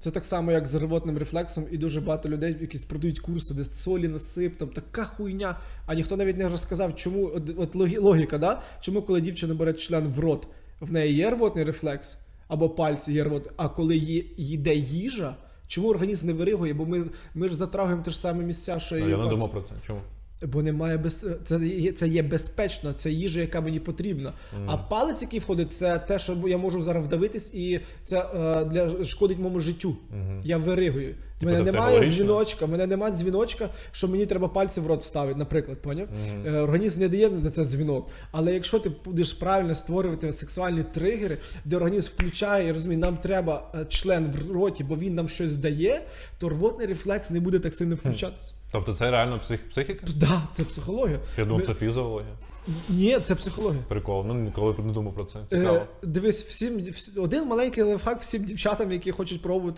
Це так само, як з ревотним рефлексом, і дуже багато людей, які продають курси, де солі насип, там така хуйня. А ніхто навіть не розказав, чому от, от логіка, да? чому коли дівчина бере член в рот, в неї є рвотний рефлекс, або пальці є рвот, а коли їде їжа, чому організм не виригує? Бо ми, ми ж затрагуємо ті ж самі місця, що і Ну, я не думав про це. Чому? Бо немає без це є, це є безпечно, це їжа, яка мені потрібна. А палець, який входить, це те, що я можу зараз вдавитись, і це е, для шкодить моєму життю. Я виригую. У мене немає психологічно? дзвіночка, мене немає дзвіночка, що мені треба пальці в рот вставити, наприклад, поняв? Е, Організм не дає на це дзвінок. Але якщо ти будеш правильно створювати сексуальні тригери, де організм включає і розуміє, нам треба е, член в роті, бо він нам щось дає, то рвотний рефлекс не буде так сильно включатися. Тобто це реально псих... психіка? Да, це психологія. Я думав, Ми- це фізіологія. Ні, це психологія. Прикол. Ну ніколи не думав про це. Цікаво. Е, дивись, всім один маленький лайфхак всім дівчатам, які хочуть пробувати